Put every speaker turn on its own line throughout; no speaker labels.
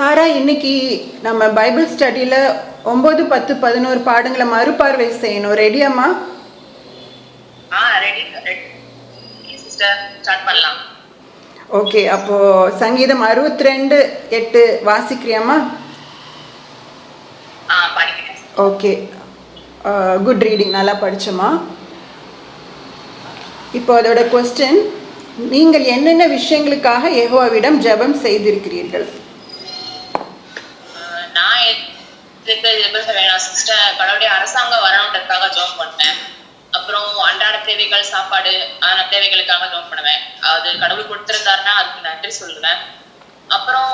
சாரா இன்னைக்கு நம்ம பைபிள் ஸ்டடியில் ஒம்பது பத்து பதினோரு பாடங்களை மறுபார்வை செய்யணும். ரெடியாம்மா
ஆ ரெடி ரெடி சிஸ்டர் ஸ்டார்ட் பண்ணலாம்.
ஓகே அப்போது சங்கீதம் அறுபத்தி ரெண்டு எட்டு
படிக்கிறேன்.
ஓகே குட் ரீடிங் நல்லா படிச்சோமா இப்போ அதோட கொஸ்டின் நீங்கள் என்னென்ன விஷயங்களுக்காக யெகோவாவிடம் ஜெபம் செய்திருக்கிறீர்கள்?
எப்படி நான் சிஸ்டர் கடவுளுடைய அரசாங்கம் வரணுன்றதுக்காக ஜோம் பண்ணேன் அப்புறம் அன்றாட தேவைகள் சாப்பாடு ஆன தேவைகளுக்காக ஜோம் பண்ணுவேன். அது கடவுள் கொடுத்திருந்தாருன்னா அதுக்கு நன்றி சொல்லுவேன். அப்புறம்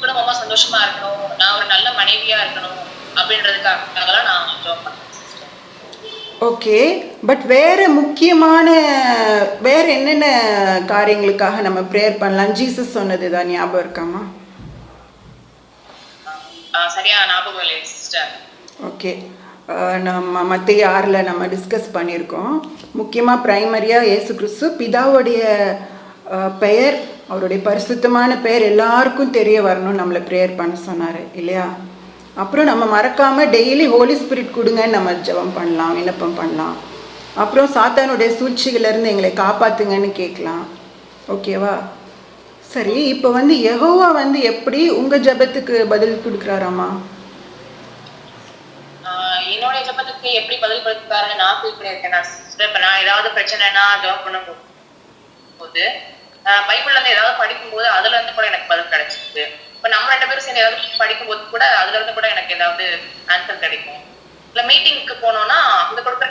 குடும்பமா சந்தோஷமா இருக்கணும். நான் ஒரு நல்ல மனைவியா இருக்கணும் அப்படின்றதுக்காகலாம் நான் ஜோம் பண்ணேன்
ஓகே பட் வேறு முக்கியமான வேறு என்னென்ன காரியங்களுக்காக நம்ம ப்ரேயர் பண்ணலாம்? ஜீசஸ் சொன்னது தான் ஞாபகம் இருக்காமா?
சரியா ஞாபகம் இல்லை சிஸ்டர்
ஓகே நம்ம மத்திய ஆறில் நம்ம டிஸ்கஸ் பண்ணியிருக்கோம். முக்கியமாக ப்ரைமரியாக இயேசு கிறிஸ்து பிதாவுடைய பெயர் அவருடைய பரிசுத்தமான பெயர் எல்லாருக்கும் தெரிய வரணும் நம்மளை ப்ரேயர் பண்ண சொன்னார் இல்லையா? அப்புறம் நம்ம மறக்காமல் டெய்லி ஹோலி ஸ்பிரிட் கொடுங்கன்னு நம்ம ஜெபம் பண்ணலாம் விண்ணப்பம் பண்ணலாம். அப்புறம் சாத்தானுடைய சூழ்ச்சிகளிலேருந்து எங்களை காப்பாற்றுங்கன்னு கேட்கலாம். ஓகேவா சரி இப்போ வந்து யெகோவா வந்து எப்படி உங்க ஜெபத்துக்கு பதில் கொடுக்குறாராமா
ஆஹ் என்னோட ஜபத்துக்கு எப்படி பதில் கொடுத்தாருன்னு நான் ஃபீல் பண்ணியிருக்கேன். நான் இப்ப நான் ஏதாவது பிரச்சனைனா ஜாப் பண்ணும் போது ஆஹ் பைபிள்ல இருந்து ஏதாவது படிக்கும்போது அதுல இருந்து கூட எனக்கு பதில் கிடைச்சிருக்கு இப்ப நம்ம ரெண்டு பேரும் சேர்ந்து ஏதாவது படிக்கும்போது கூட அதுல இருந்து கூட எனக்கு ஏதாவது ஆன்சர் கிடைக்கும். இல்ல மீட்டிங்க்கு போனோம்னா அந்த கொடுக்குற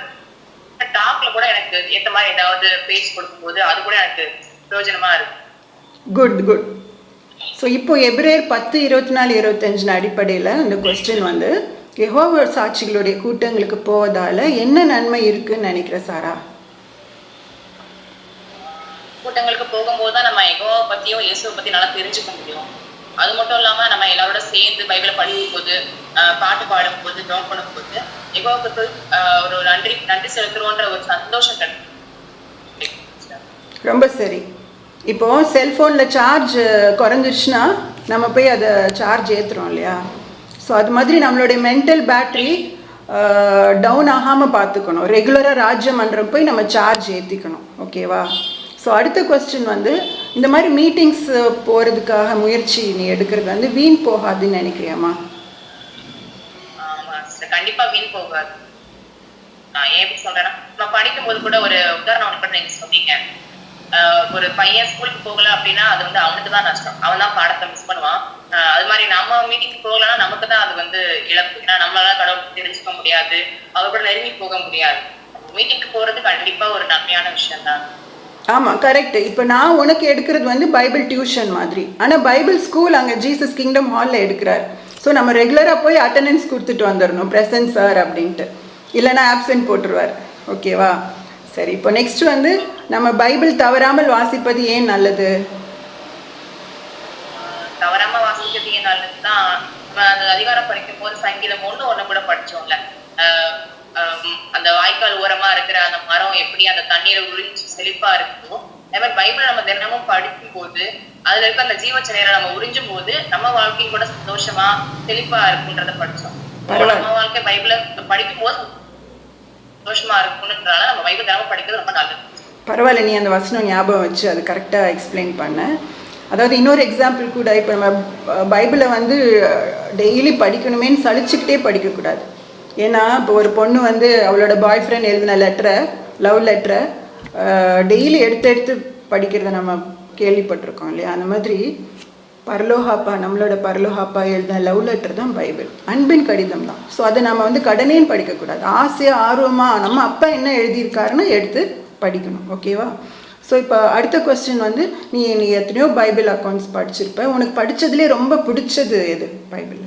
டாக்ல கூட எனக்கு ஏத்த மாதிரி ஏதாவது பேஜ் கொடுக்கும்போது அது கூட எனக்கு பிரயோஜனமா இருக்கு
குட் குட் ஸோ இப்போ எப்ரேர் பத்து இருபத்தி நாலு இருபத்தஞ்சின் அடிப்படையில் இந்த கொஸ்டின் வந்து யெகோவா சாட்சிகளுடைய கூட்டங்களுக்கு போவதால் என்ன நன்மை இருக்குன்னு நினைக்கிற சாரா?
கூட்டங்களுக்கு போகும்போது தான் நம்ம எகோவை பத்தியும் இயேசுவை பத்தி நல்லா தெரிஞ்சுக்க முடியும். அது மட்டும் இல்லாம நம்ம எல்லாரோட சேர்ந்து பைபிளை படிக்கும்போது ஆஹ் பாட்டு பாடும்போது ஜாப் பண்ணும்போது எகோவுக்கு ஆஹ் ஒரு நன்றி நன்றி செலுத்துறோன்ற ஒரு சந்தோஷம் கிடைக்கும்.
ரொம்ப சரி. இப்போ செல்ஃபோனில் சார்ஜ் குறைஞ்சிருச்சுன்னா நம்ம போய் அதை சார்ஜ் ஏற்றுறோம் இல்லையா? ஸோ அது மாதிரி நம்மளுடைய மென்டல் பேட்ரி டவுன் ஆகாமல் பார்த்துக்கணும் ரெகுலராக ராஜ்யமன்றம் போய் நம்ம சார்ஜ் ஏற்றிக்கணும் ஓகேவா ஸோ அடுத்த கொஸ்டின் வந்து இந்த மாதிரி மீட்டிங்ஸ் போகிறதுக்காக முயற்சி நீ எடுக்கிறது வந்து வீண் போகாதுன்னு நினைக்கிறியாம்மா?
கண்டிப்பாக வீண் போகாது. நான் ஏன் சொல்கிறேன்னா சொல்றேன்னா நான் படிக்கும்போது கூட ஒரு உதாரணம் ஒன்று கூட சொன்னீங்க. ஒரு பையன் ஸ்கூலுக்கு போகல அப்படின்னா அது வந்து அவனுக்கு தான் நஷ்டம். அவன் தான் பாடத்தை மிஸ் பண்ணுவான். ஆஹ் அது மாதிரி நம்ம மீட்டிங் போகலன்னா நமக்கு தான் அது வந்து இழப்பு. ஏன்னா நம்மளால கடவுள் தெரிஞ்சுக்க முடியாது. அவரோட நெருங்கி போக முடியாது. மீட்டிங்க்கு போறது கண்டிப்பா ஒரு நன்மையான விஷயம் தான்
ஆமாம் கரெக்ட் இப்போ நான் உனக்கு எடுக்கிறது வந்து பைபிள் டியூஷன் மாதிரி. ஆனால் பைபிள் ஸ்கூல் அங்கே ஜீசஸ் கிங்டம் ஹாலில் எடுக்கிறார். ஸோ நம்ம ரெகுலராக போய் அட்டெண்டன்ஸ் கொடுத்துட்டு வந்துடணும் ப்ரெசன்ட் சார் அப்படின்ட்டு. இல்லைன்னா ஆப்சென்ட் போட்டுருவார். ஓகேவா சரி இப்போ நெக்ஸ்ட் வந்து நம்ம பைபிள் தவறாமல் வாசிப்பது ஏன் நல்லது?
தவறாம வாசிக்கிறது நல்லதுதான் நம்ம அந்த அதிகாரம் படிக்கும் போது சங்கீதம் ஒண்ணு ஒண்ணு கூட படிச்சோம்ல. அந்த வாய்க்கால் ஓரமா இருக்கிற அந்த மரம் எப்படி அந்த தண்ணீரை உறிஞ்சி செழிப்பா இருக்குதோ அதே மாதிரி பைபிள் நம்ம தினமும் படிக்கும் போது அதுல இருக்க அந்த ஜீவச்ச நேரம் நம்ம உறிஞ்சும் போது நம்ம வாழ்க்கையும் கூட சந்தோஷமா செழிப்பா இருக்குன்றத படிச்சோம். நம்ம வாழ்க்கை பைபிளை படிக்கும் போது சந்தோஷமா இருக்குன்றதுனால நம்ம பைபிள் தினமும் படிக்கிறது ரொம்ப நல்லது.
பரவாயில்ல நீ அந்த வசனம் ஞாபகம் வச்சு அது கரெக்டாக எக்ஸ்பிளைன் பண்ண. அதாவது இன்னொரு எக்ஸாம்பிள் கூட இப்போ நம்ம பைபிளை வந்து டெய்லி படிக்கணுமேன்னு சலிச்சுக்கிட்டே படிக்கக்கூடாது. ஏன்னா இப்போ ஒரு பொண்ணு வந்து அவளோட பாய் ஃப்ரெண்ட் எழுதின லெட்டரை லவ் லெட்டரை டெய்லி எடுத்து எடுத்து படிக்கிறத நம்ம கேள்விப்பட்டிருக்கோம் இல்லையா? அந்த மாதிரி பரலோஹாப்பா நம்மளோட பரலோஹாப்பா எழுதின லவ் லெட்டர் தான் பைபிள். அன்பின் கடிதம் தான். ஸோ அதை நம்ம வந்து கடனேன்னு படிக்கக்கூடாது. ஆசையாக ஆர்வமாக நம்ம அப்பா என்ன எழுதியிருக்காருன்னு எடுத்து படிக்கணும் ஓகேவா ஸோ இப்போ அடுத்த கொஸ்டின் வந்து நீ நீ எத்தனையோ பைபிள் அக்கௌண்ட்ஸ் படிச்சிருப்ப. உனக்கு படிச்சதுலேயே ரொம்ப பிடிச்சது எது பைபிள்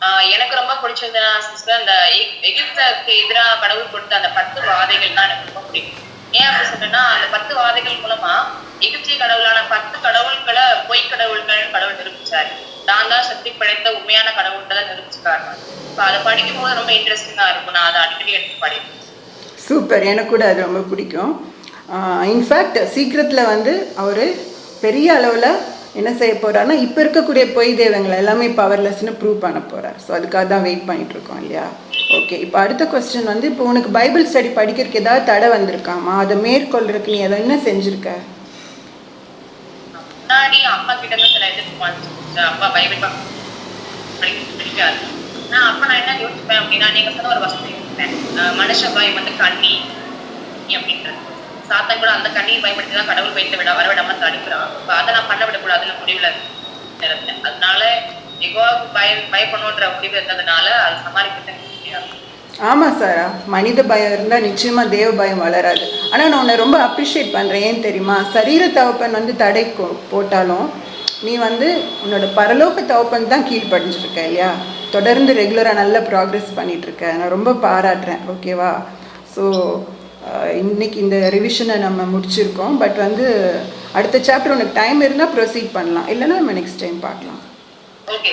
ஆஹ் எனக்கு ரொம்ப பிடிச்சதுன்னா சிஸ்டர் அந்த எக்- எகிப்துக்கு எதிராக கடவுள் கொடுத்த அந்த பத்து வாதைகள் தான் எனக்கு ரொம்ப பிடிக்கும். ஏன் அப்படி சொல்றேன்னா அந்த பத்து வாதைகள் மூலமா எகிப்திய கடவுளான பத்து கடவுள்களை பொய் கடவுள்கள் கடவுள் நிரூபிச்சாரு. தான் தான் சக்தி படைத்த உண்மையான கடவுள்களை நிரூபிச்சுக்காரு இப்போ அதை படிக்கும் போது ரொம்ப இன்ட்ரெஸ்டிங்கா இருக்கும். நான் அதை அடிக்கடி எடுத்து படிப்பேன்.
சூப்பர். எனக்கு கூட அது ரொம்ப பிடிக்கும். இன்ஃபேக்ட் சீக்கிரத்தில் வந்து அவர் பெரிய அளவில் என்ன செய்ய போகிறாருன்னா இப்போ இருக்கக்கூடிய பொய் தெய்வங்களை எல்லாமே பவர்லெஸ்னு ப்ரூவ் பண்ண போகிறார் ஸோ அதுக்காக தான் வெயிட் பண்ணிகிட்ருக்கோம் இல்லையா? ஓகே இப்போ அடுத்த கொஸ்டின் வந்து இப்போ உனக்கு பைபிள் ஸ்டடி படிக்கிறதுக்கு ஏதாவது தடை வந்திருக்காமா? அதை மேற்கொள்றதுக்கு நீ அதை என்ன செஞ்சுருக்க?
அப்பா கிட்ட சில அப்பா பைபிள் படிக்க பிடிக்காது நான் அப்போ நான் என்ன யோசிப்பேன் அப்படின்னா நீங்கள் சொன்ன ஒரு வசதி யோசிப்பேன் மனுஷ பயம் வந்து கண்ணி அப்படின்றது. சாத்தன் கூட அந்த கண்ணியை பயன்படுத்தி தான் கடவுள் வைத்து விட வரவிடாம தடுக்கிறான் இப்போ அதை நான் பண்ண விடக்கூடாதுன்னு முடிவில் இருந்தேன் அதனால எகோவாவுக்கு பய பயப்படணுன்ற முடிவு இருந்ததுனால அது சமாளிக்கிட்டேன் முடியாது
ஆமாம் சார் மனித பயம் இருந்தால் நிச்சயமாக தேவ பயம் வளராது. ஆனால் நான் உன்னை ரொம்ப அப்ரிஷியேட் பண்ணுறேன் ஏன் தெரியுமா? சரீர தவப்பன் வந்து தடை போட்டாலும் நீ வந்து உன்னோட பரலோக தவப்பன் தான் கீழ்ப்படிஞ்சிருக்க இல்லையா? தொடர்ந்து ரெகுலராக நல்ல ப்ராக்ரஸ் பண்ணிகிட்ருக்க நான் ரொம்ப பாராட்டுறேன். ஓகேவா ஸோ இன்னைக்கு இந்த ரிவிஷனை நம்ம முடிச்சிருக்கோம். பட் வந்து அடுத்த சாப்டர் உனக்கு டைம் இருந்தால் ப்ரொசீட் பண்ணலாம். இல்லைன்னா நம்ம நெக்ஸ்ட் டைம் பார்க்கலாம்.
ஓகே